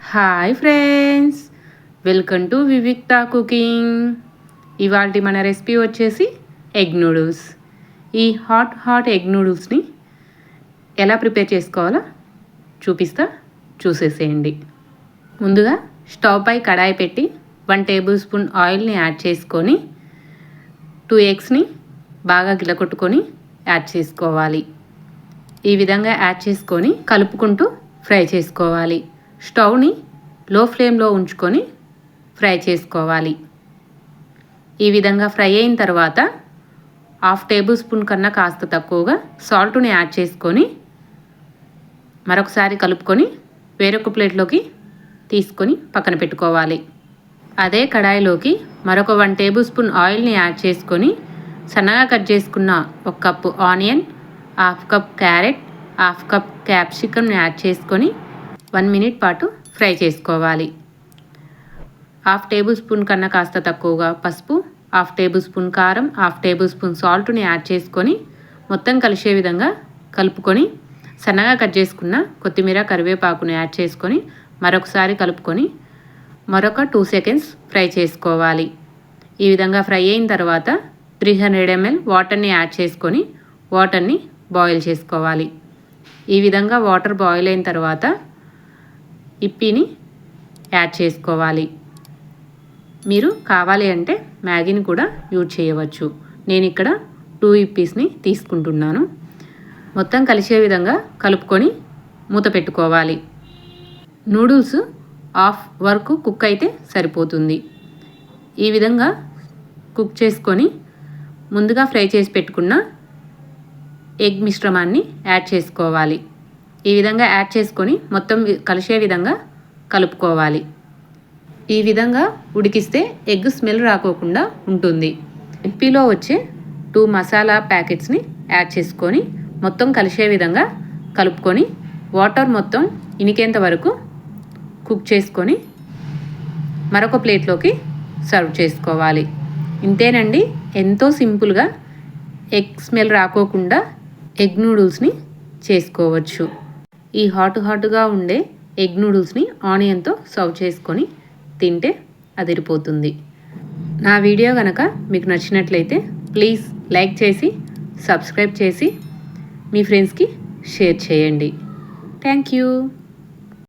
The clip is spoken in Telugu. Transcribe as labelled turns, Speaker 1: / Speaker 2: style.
Speaker 1: Hi friends welcome to Vivikta cooking ఇవాళ మన రెసిపీ వచ్చేసి ఎగ్ నూడిల్స్ ఈ హాట్ హాట్ ఎగ్ నూడిల్స్ని ఎలా ప్రిపేర్ చేసుకోవాలో చూపిస్తా చూసేసేయండి. ముందుగా స్టవ్ పై కడాయి పెట్టి వన్ టేబుల్ స్పూన్ ఆయిల్ని యాడ్ చేసుకొని టూ ఎగ్స్ని బాగా గిలకొట్టుకొని యాడ్ చేసుకోవాలి. ఈ విధంగా యాడ్ చేసుకొని కలుపుకుంటూ ఫ్రై చేసుకోవాలి. స్టవ్ని లో ఫ్లేమ్లో ఉంచుకొని ఫ్రై చేసుకోవాలి. ఈ విధంగా ఫ్రై అయిన తర్వాత హాఫ్ టేబుల్ స్పూన్ కన్నా కాస్త తక్కువగా సాల్ట్ని యాడ్ చేసుకొని మరొకసారి కలుపుకొని వేరొక ప్లేట్లోకి తీసుకొని పక్కన పెట్టుకోవాలి. అదే కడాయిలోకి మరొక వన్ టేబుల్ స్పూన్ ఆయిల్ని యాడ్ చేసుకొని సన్నగా కట్ చేసుకున్న ఒక cup onion half cup carrot half cup క్యాప్సికమ్ని add చేసుకొని వన్ మినిట్ పాటు ఫ్రై చేసుకోవాలి. హాఫ్ టేబుల్ స్పూన్ కన్నా కాస్త తక్కువగా పసుపు హాఫ్ టేబుల్ స్పూన్ కారం హాఫ్ టేబుల్ స్పూన్ సాల్ట్ని యాడ్ చేసుకొని మొత్తం కలిసే విధంగా కలుపుకొని సన్నగా కట్ చేసుకున్న కొత్తిమీర కరివేపాకుని యాడ్ చేసుకొని మరొకసారి కలుపుకొని మరొక టూ సెకండ్స్ ఫ్రై చేసుకోవాలి. ఈ విధంగా ఫ్రై అయిన తర్వాత త్రీ హండ్రెడ్ ఎంఎల్ వాటర్ని యాడ్ చేసుకొని వాటర్ని బాయిల్ చేసుకోవాలి. ఈ విధంగా వాటర్ బాయిల్ అయిన తర్వాత ఇప్పిని యాడ్ చేసుకోవాలి. మీరు కావాలి అంటే మ్యాగీని కూడా యూజ్ చేయవచ్చు. నేను ఇక్కడ టూ ఇప్పీస్ని తీసుకుంటున్నాను. మొత్తం కలిసే విధంగా కలుపుకొని మూత పెట్టుకోవాలి. నూడిల్స్ హాఫ్ వరకు కుక్ అయితే సరిపోతుంది. ఈ విధంగా కుక్ చేసుకొని ముందుగా ఫ్రై చేసి పెట్టుకున్న ఎగ్ మిశ్రమాన్ని యాడ్ చేసుకోవాలి. ఈ విధంగా యాడ్ చేసుకొని మొత్తం కలిసే విధంగా కలుపుకోవాలి. ఈ విధంగా ఉడికిస్తే ఎగ్ స్మెల్ రాకోకుండా ఉంటుంది. ఎంపీలో వచ్చే టూ మసాలా ప్యాకెట్స్ని యాడ్ చేసుకొని మొత్తం కలిసే విధంగా కలుపుకొని వాటర్ మొత్తం ఇనికేంత వరకు కుక్ చేసుకొని మరొక ప్లేట్లోకి సర్వ్ చేసుకోవాలి. ఇంతేనండి ఎంతో సింపుల్గా ఎగ్ స్మెల్ రాకోకుండా ఎగ్ నూడిల్స్ని చేసుకోవచ్చు. ఈ హాట్ హాట్గా ఉండే ఎగ్ నూడిల్స్ని ఆనియన్తో సర్వ్ చేసుకొని తింటే అదిరిపోతుంది. నా వీడియో కనుక మీకు నచ్చినట్లయితే ప్లీజ్ లైక్ చేసి సబ్స్క్రైబ్ చేసి మీ ఫ్రెండ్స్కి షేర్ చేయండి. Thank you.